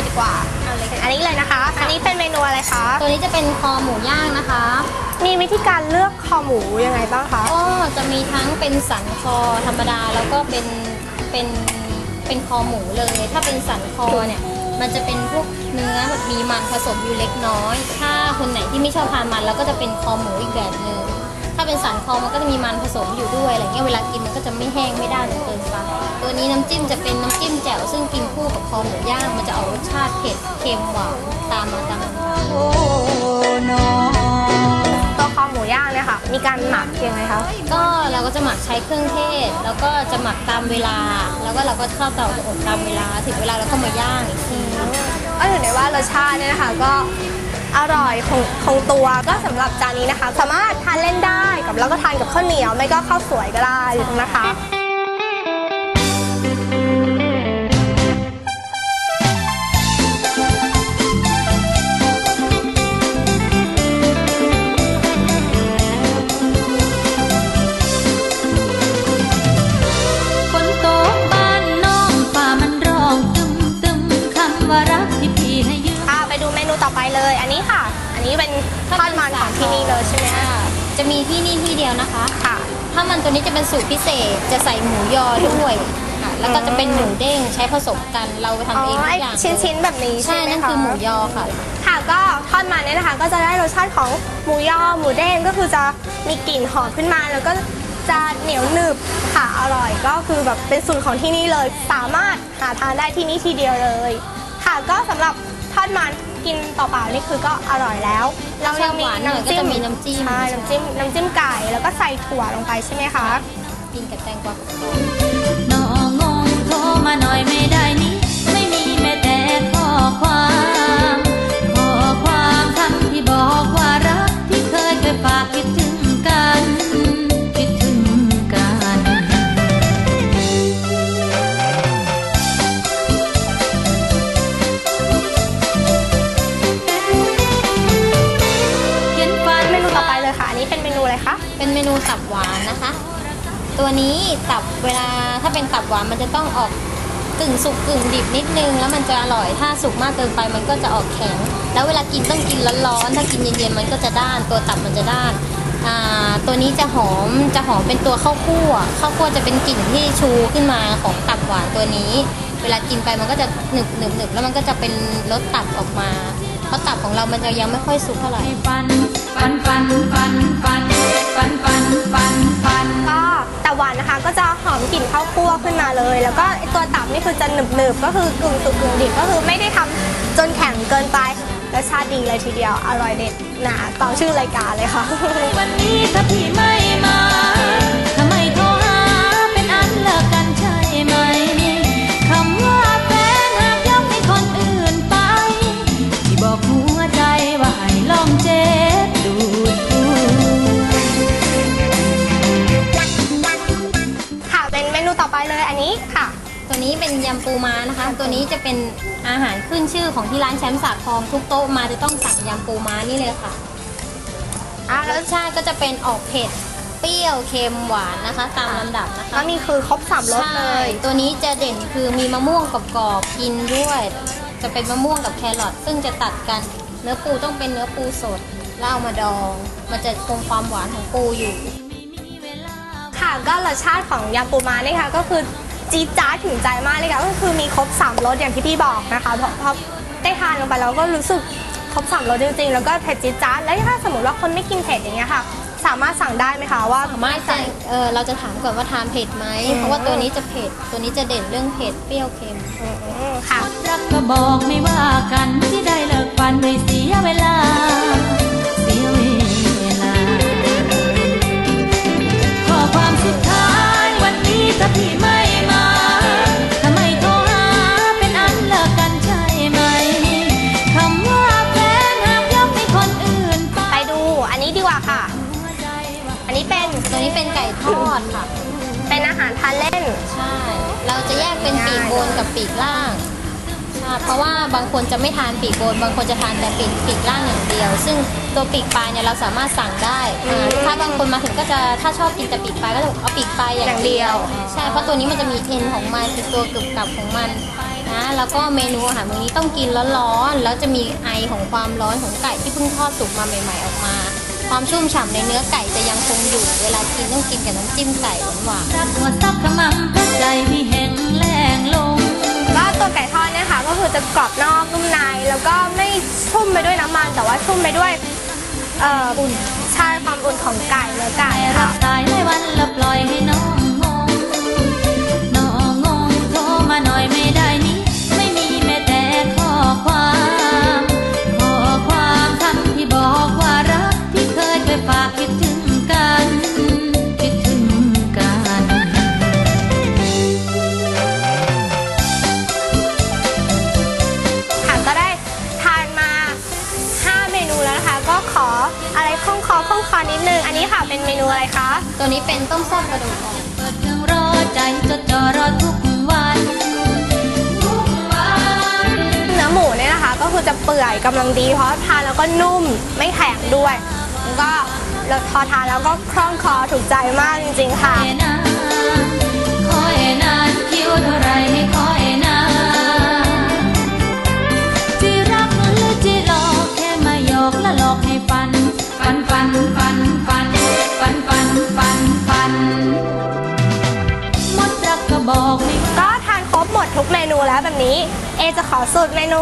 เลยดีกว่า เอาเลยอันนี้เลยนะคะ อันนี้เป็นเมนูอะไรคะ ตัวนี้จะเป็นคอหมูย่างนะคะ มีวิธีการเลือกคอหมูยังไงบ้างคะ ก็จะมีทั้งเป็นสันคอธรรมดาแล้วก็เป็นเป็นเป็นคอหมูเลย ถ้าเป็นสันคอเนี่ย มันจะเป็นพวกเนื้อแบบมีมันผสมอยู่เล็กน้อย ถ้าคนไหนที่ไม่ชอบทานมัน แล้วก็จะเป็นคอหมูอีกแบบหนึ่ง ถ้าเป็นสันคอมันก็จะมีมันผสมอยู่ด้วยอะไรเงี้ยเวลากินมันก็จะไม่แห้งไม่ด้านจนเกินไปตัวนี้น้ำจิ้มจะเป็นน้ำจิ้มแจ่วซึ่งกินคู่กับคอหมูย่างมันจะออกรสชาติเผ็ดเค็มหวานตามมาตามมาตัวคอหมูย่างเนี่ยค่ะ มีการหมักยังไงคะก็เราก็จะหมักใช้เครื่องเทศ แล้วก็จะหมักตามเวลา แล้วก็เราก็เข้าเตาอบตามเวลาถึงเวลาเราก็มาย่างอีกทีก็ถือได้ว่ารสชาติเนี่ยนะคะก็ อร่อยคงคงตัวก็สำหรับจานนี้นะคะ สามารถทานเล่นได้กับแล้วก็ทานกับข้าวเหนียว ไม่ก็ข้าวสวยก็ได้นะคะ ที่นี่เลยใช่ไหมคะจะมีที่นี่ที่เดียวนะคะ ค่ะ ถ้ามันตัวนี้จะเป็นสูตรพิเศษ จะใส่หมูยอด้วยค่ะแล้วก็จะเป็นหมูเด้งใช้ผสมกัน เราทำอ๋อเองทุไอ้กอย่างชิ้นๆแบบนี้ใช่ใช่ไหมนั่นคะคือหมูยอค่ะ ค่ะก็ทอดมันเนี่ยนะคะ ก็จะได้รสชาติของหมูยอหมูเด้งก็คือจะมีกลิ่นหอมขึ้นมาแล้วก็จะเหนียวหนึบค่ะอร่อยก็คือแบบเป็นสูตรของที่นี่เลย สามารถหาทานได้ที่นี่ทีเดียวเลย ค่ะก็สำหรับทอดมัน กินเปล่าๆนี่คือก็อร่อยแล้ว เรายังมีชอบหวานหน่อยน้ำจิ้ก็มจะมีน้ำจิ้มใช่น้ำจิ้มน้ำจิ้มไก่แล้วก็ใส่ถั่วลงไปใช่ไหมคะกินกับแตงกวาน้องงงโทรมาหน่อยไม่ได้นี้ นูตับหวานนะคะ ตัวนี้ตับเวลาถ้าเป็นตับหวานมันจะต้องออกกึ่งสุกกึ่งดิบนิดนึง แล้วมันจะอร่อยถ้าสุกมากเกินไปมันก็จะออกแข็ง แล้วเวลากินต้องกินร้อนๆถ้ากินเย็นๆมันก็จะด้าน ตัวตับมันจะด้านตัวนี้จะหอมจะหอมเป็นตัวข้าวคั่วข้าวคั่วจะเป็นกลิ่นที่ชูขึ้นมาของตับหวานตัวนี้ เวลากินไปมันก็จะหนึบหนึบหนึบแล้วมันก็จะเป็นรสตับออกมา เพราะตับของเรามันจะยังไม่ค่อยสุกเท่าไหร่ให้ฝันฝันฝันฝันฝันฝันฝันฝันฝันก็แต่หวานนะคะ ก็จะหอมกลิ่นข้าวคั่วขึ้นมาเลย แล้วก็ไอ้ตัวตับนี่คือจะหนึบหนึบๆก็คือกึ่งสุกกึ่งดิบก็คือไม่ได้ทำจนแข็งเกินไปรสชาติดีเลยทีเดียวอร่อยเด็ดหนาตามชื่อรายการเลยค่ะวันนี้ถ้าพี่ไม่มาานแชมป์สาทองทุกโต๊ะมาจะต้องสั่งยำปูม้านี่เลยค่ะอะรแล้วสชาติก็จะเป็นออกเผ็ด เปรี้ยว เค็ม หวานนะคะ ตามลำดับนะคะก็มีคือครบสามรสเลใช่ยตัวนี้จะเด่นคือมีมะม่วงกรอบๆกินด้วย จะเป็นมะม่วงกับแครอทซึ่งจะตัดกัน เนื้อปูต้องเป็นเนื้อปูสด แล้วเอามาดอง มันจะคงความหวานของปูอยู่ ค่ะก็รสชาติของยำปูม้านี่ค่ะก็คือจี๊ดจ๊าดถึงใจมากเลยค่ะก็คือมีครบสามรสอย่างที่พี่บอกนะคะเพราะเพราะ ได้ทานลงไปแล้วก็รู้สึกครบสามรสจริงๆ แล้วก็เผ็ดจี๊ดจ๊าดแล้วถ้าสมมติว่าคนไม่กินเผ็ดอย่างเงี้ยค่ะ สามารถสั่งได้ไหมคะว่าสามารถจะเออเราจะถามก่อนว่าทานเผ็ดไหมอืมเพราะว่าตัวนี้จะเผ็ด ตัวนี้จะเด่นเรื่องเผ็ด เปรี้ยวเค็มอืมค่ะ รักก็บอกไม่ว่ากันที่ได้เลิกฝันไม่เสียเวลา เสียเวลา ข้อความสุดท้ายวันนี้ถ้าพี่ไม่ นตัวนี้เป็นไก่ทอดค่ะ เป็นอาหารทานเล่น ใช่ เราจะแยกเป็นปีกบนกับปีกล่างใช่เพราะว่าบางคนจะไม่ทานปีกบน บางคนจะทานแต่ปีกปีกล่างอย่างเดียว ซึ่งตัวปีกปลายเนี่ยเราสามารถสั่งได้อ่าถ้าบางคนมาถึงก็จะถ้าชอบกินแต่ปีกปลายก็จะเอาปีกปลายอย่างเดียว ใช่ เพราะตัวนี้มันจะมีเทนของมันคือตัวกรึบกรับของมันนะ แล้วก็เมนูอาหารมื้อนี้ต้องกินร้อนๆ แล้วจะมีไอของความร้อนของไก่ที่เพิ่งทอดสุกมาใหม่ ๆ ออกมา ความชุ่มฉ่ำในเนื้อไก่จะยังคงอยู่ เวลากินต้องกินกับน้ำจิ้มไก่หวานๆรักหัวซักขมำพักใจพี่แห้งแรงลง ก็ตัวไก่ทอดเนี่ยค่ะก็คือจะกรอบนอกนุ่มใน แล้วก็ไม่ชุ่มไปด้วยน้ำมัน แต่ว่าชุ่มไปด้วยเอ่ออุ่นใช่ความอุ่นของไก่เนื้อไก่ไม่รัค่ะบสายให้วันละปล่อยให้น้องงง อนิดนึงอันนี้ค่ะเป็นเมนูอะไรคะตัวนี้เป็นต้มแซ่บกระดูกอ่อนเปิดเครื่องรอใจจดจ่อรอทุกวันทุกวันเนื้อหมูเนี่ยนะคะ ก็คือจะเปื่อยกำลังดี เพราะทานแล้วก็นุ่มไม่แข็งด้วยแล้วก็แล้วพอทานแล้วก็คล่องคอถูกใจมากจริงๆค่ะคอยนานคอยนานคิวเท่าไรให้คอยนานที่รักหรือที่หลอกแค่มาหยอกและหลอกให้ฟัน ฟันฟัน แล้วแบบนี้ เอจะขอสูตรเมนู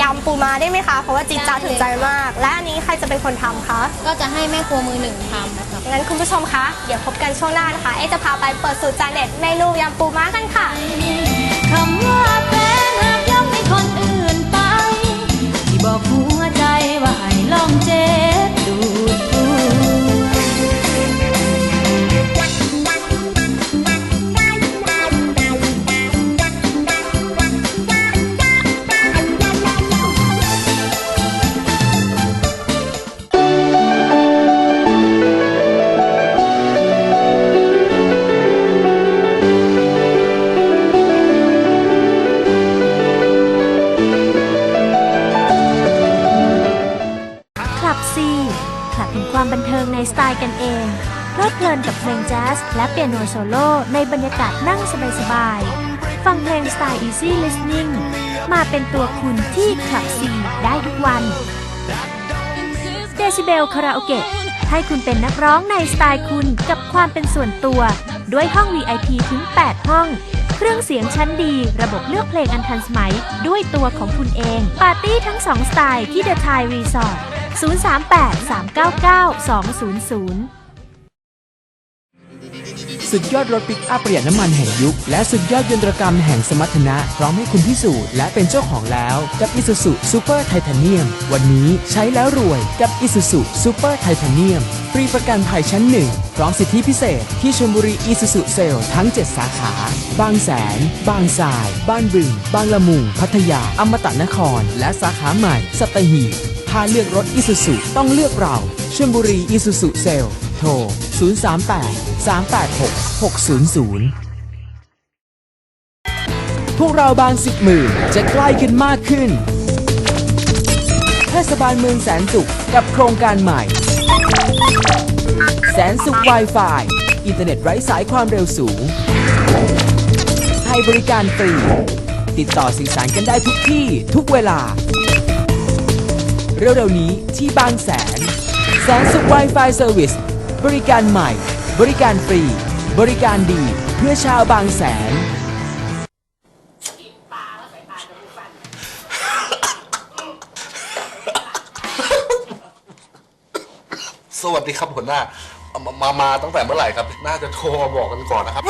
ยำปูม้าได้ไหมคะ เพราะว่าจิตจ้าถึงใจมาก และอันนี้ใครจะเป็นคนทำคะ ก็จะให้แม่ครัวมือหนึ่งทำนะครับงั้นคุณผู้ชมคะ เดี๋ยวพบกันช่วงหน้านะคะ เอจะพาไปเปิดสูตรจานเด็ดเมนูยำปูม้ากันค่ะ ตล์กันเอง เพลิดเพลินกับเพลงแจ๊สและเปียโนโซโล่ในบรรยากาศนั่งสบายๆ ฟังเพลงสไตล์ easy listening มาเป็นตัวคุณที่คลับซีได้ทุกวันเดซิเบลคาราโอเกะให้คุณเป็นนักร้องในสไตล์คุณกับความเป็นส่วนตัว ด้วยห้อง VIP ถึง 8 ห้อง เครื่องเสียงชั้นดี ระบบเลือกเพลงอันทันสมัย ด้วยตัวของคุณเอง ปาร์ตี้ทั้ง2สไตล์ที่ The Thai Resort 038 399 200สุดยอดรถปิกอัพประหยัดน้ำมันแห่งยุค และสุดยอดยนตรกรรมแห่งสมรรถนะ พร้อมให้คุณพิสูจน์และเป็นเจ้าของแล้ว กับ Isuzu Super Titanium วันนี้ใช้แล้วรวยกับ Isuzu Super Titanium ฟรีประกันภัยชั้นหนึ่งพร้อมสิทธิพิเศษ ที่ชลบุรี Isuzu Sale ทั้ง 7 สาขา บางแสน บางทราย บ้านบึง บางละมุง พัทยาอมตะนคร และสาขาใหม่ สัตหีบ ถ้าเลือกรถ Isuzu ต้องเลือกเราเชลบุรี Isuzu Sale โทร 038 386 600พวกเราบางสิบหมื่นจะใกล้กันมากขึ้น เทศบาลเมืองแสนสุขกับโครงการใหม่ แสนสุข Wi-Fi อินเทอร์เน็ตไร้สายความเร็วสูง ให้บริการฟรี ติดต่อสื่อสารกันได้ทุกที่ทุกเวลา เร็วๆนี้ที่บางแสนแสนสุข Wi-Fi Service บริการใหม่ บริการฟรี บริการดีเพื่อชาวบางแสน สวัสดีครับหัวหน้าเอามามามาตั้งแต่เมื่อไหร่ครับ น่าจะโทรมาบอกกันก่อนนะครับ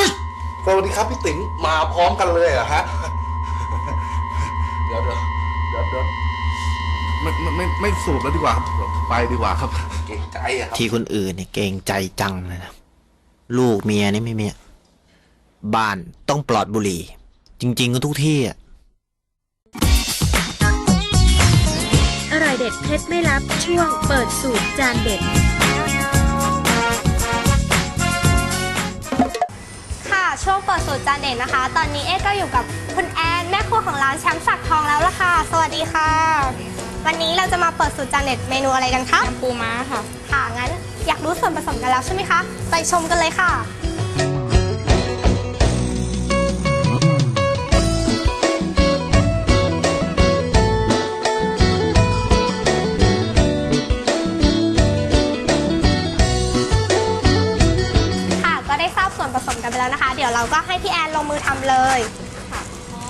สวัสดีครับพี่ติ๋งมาพร้อมกันเลยเหรอะฮะ ไม่ไม่ไม่ไม่สูบแล้วดีกว่าครับเดี๋ยวไปดีกว่าครับเก่งใจอะครับที่คนอื่นเนี่ยเกรงใจจังเลยนะลูกเมียนี่ไม่มีบ้านต้องปลอดบุหรี่ จริง ๆ ก็ทุกที่อะอร่อยเด็ดเคล็ดไม่ลับช่วงเปิดสูตรจานเด็ด ค่ะ ช่วงเปิดสูตรจานเด็ดนะคะ ตอนนี้เอ๊ก็อยู่กับคุณแอน แม่ครัวของร้านแชมป์สักทองแล้วล่ะค่ะ สวัสดีค่ะ วันนี้เราจะมาเปิดสูตรจานเด็ดเมนูอะไรกันคะยำปูม้าค่ะ ค่ะ งั้นอยากรู้ส่วนผสมกันแล้วใช่ไหมคะ ไปชมกันเลยค่ะวนผสมกันไปแล้วนะคะ เดี๋ยวเราก็ให้พี่แอนลงมือทำเลย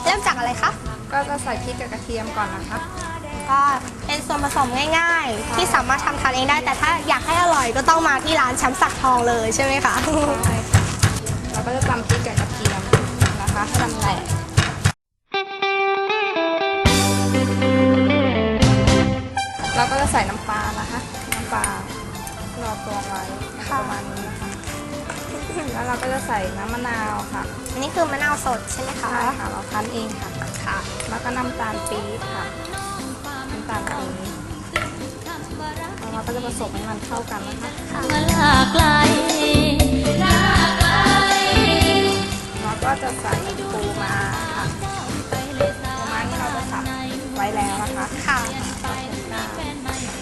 เริ่มจากอะไรคะ ก็จะใส่พริกกับกระเทียมก่อนนะคะ ก็เป็นส่วนผสมง่าย ๆ ที่สามารถทำทานเองได้ แต่ถ้าอยากให้อร่อยก็ต้องมาที่ร้านแชมป์สักทองเลยใช่ไหมคะใช่ค่ะเราก็จะตำพริกกับกระเทียมนะคะให้มันแตกเราก็จะใส่น้ำปลานะคะ น้ำปลารอตัวไว้ประมาณนี้นะคะ แล้วเราก็จะใส่น้ำมะนาวค่ะอันนี้คือมะนาวสดใช่ไหมคะ ใช่ค่ะ เราคั้นเองค่ะ ค่ะ แล้วก็น้ำตาลปี๊บค่ะน้ำ ตาลปี๊บแล้วเราก็จะผสมให้มันเข้ากันนะคะมาลากไกลาไกลเราก็จะใส่ปูมาค่ะปูมานี่เราจะสับไว้แล้วนะคะค่ะ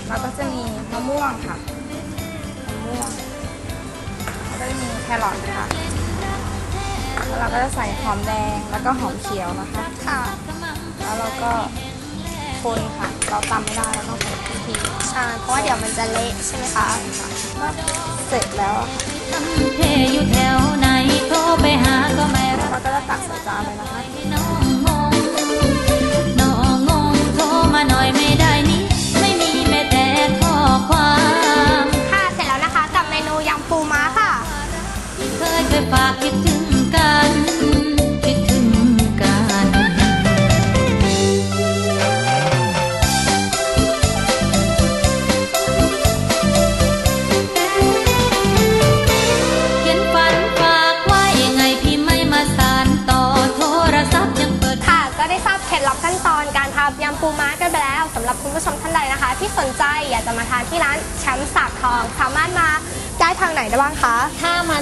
เราก็จะมีมะม่วงค่ะมะม่วงแล้วก็จะมีแครอทค่ะแล้วเราก็จะใส่หอมแดงแล้วก็หอมเขียวนะคะค่ะแล้วเราก็ คนค่ะ เราตำไม่ได้เราต้องคนทีทีใช่เพราะว่าเดี๋ยวมันจะเละใช่ไหมคะก็เสร็จแล้วอะค่ะทำเพอยู่แถวไหนโทรไปหาก็ไม่รับเราก็จะตักใส่จานเลยนะคะ น้องงงน้องงงโทรมาหน่อยไม่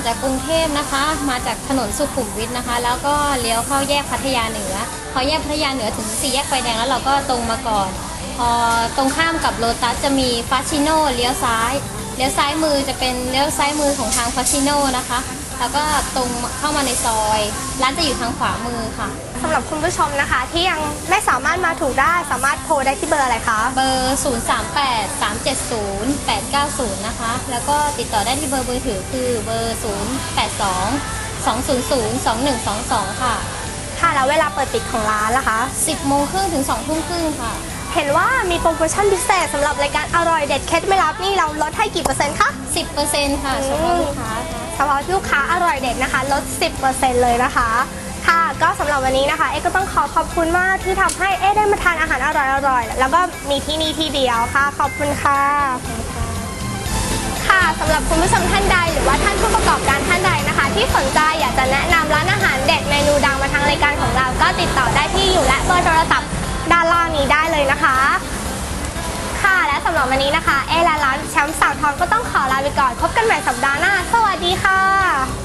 จากกรุงเทพนะคะ มาจากถนนสุขุมวิทนะคะ แล้วก็เลี้ยวเข้าแยกพัทยาเหนือ พอแยกพัทยาเหนือถึงสี่แยกไฟแดงแล้วเราก็ตรงมาก่อน พอตรงข้ามกับโลตัสจะมีฟาชิโน่เลี้ยวซ้าย เลี้ยวซ้ายมือจะเป็นเลี้ยวซ้ายมือของทางฟาชิโน่นะคะ แล้วก็ตรงเข้ามาในซอย ร้านจะอยู่ทางขวามือค่ะ สำหรับคุณผู้ชมนะคะที่ยังไม่สามารถมาถูกได้สามารถโทรได้ที่เบอร์อะไรคะ เบอร์ 0 3 8 3 7 0 8 9 0 นะคะ แล้วก็ติดต่อได้ที่เบอร์มือถือคือเบอร์ 0 8 2 2 0 0 2 1 2 2 ค่ะ ค่ะแล้วเวลาเปิดปิดของร้านล่ะคะ 10โมงครึ่งถึง2ทุ่มครึ่งค่ะ เห็นว่ามีโปรโมชั่นพิเศษสำหรับรายการอร่อยเด็ดเคล็ดไม่รับนี่เราลดให้กี่เปอร์เซ็นต์คะ 10%ค่ะเฉพาะลูกค้าค่ะ เฉพาะลูกค้าอร่อยเด็ดนะคะ ลด 10%เลยนะคะ ค่ะก็สำหรับวันนี้นะคะ เอ๊ก็ต้องขอขอบคุณมากที่ทำให้เอ๊ได้มาทานอาหารอร่อยๆ แล้วก็มีที่นี่ที่เดียวค่ะ ขอบคุณค่ะ ค่ะสำหรับคุณผู้ชมท่านใด หรือว่าท่านผู้ประกอบการท่านใดนะคะ ที่สนใจอยากจะแนะนำร้านอาหารเด็ดเมนูดังมาทางรายการของเรา ก็ติดต่อได้ที่อยู่และเบอร์โทรศัพท์ด้านล่างนี้ได้เลยนะคะค่ะและ สำหรับวันนี้นะคะ เอและร้านแชมป์สาวทองก็ต้องขอลาไปก่อน พบกันใหม่สัปดาห์หน้า สวัสดีค่ะ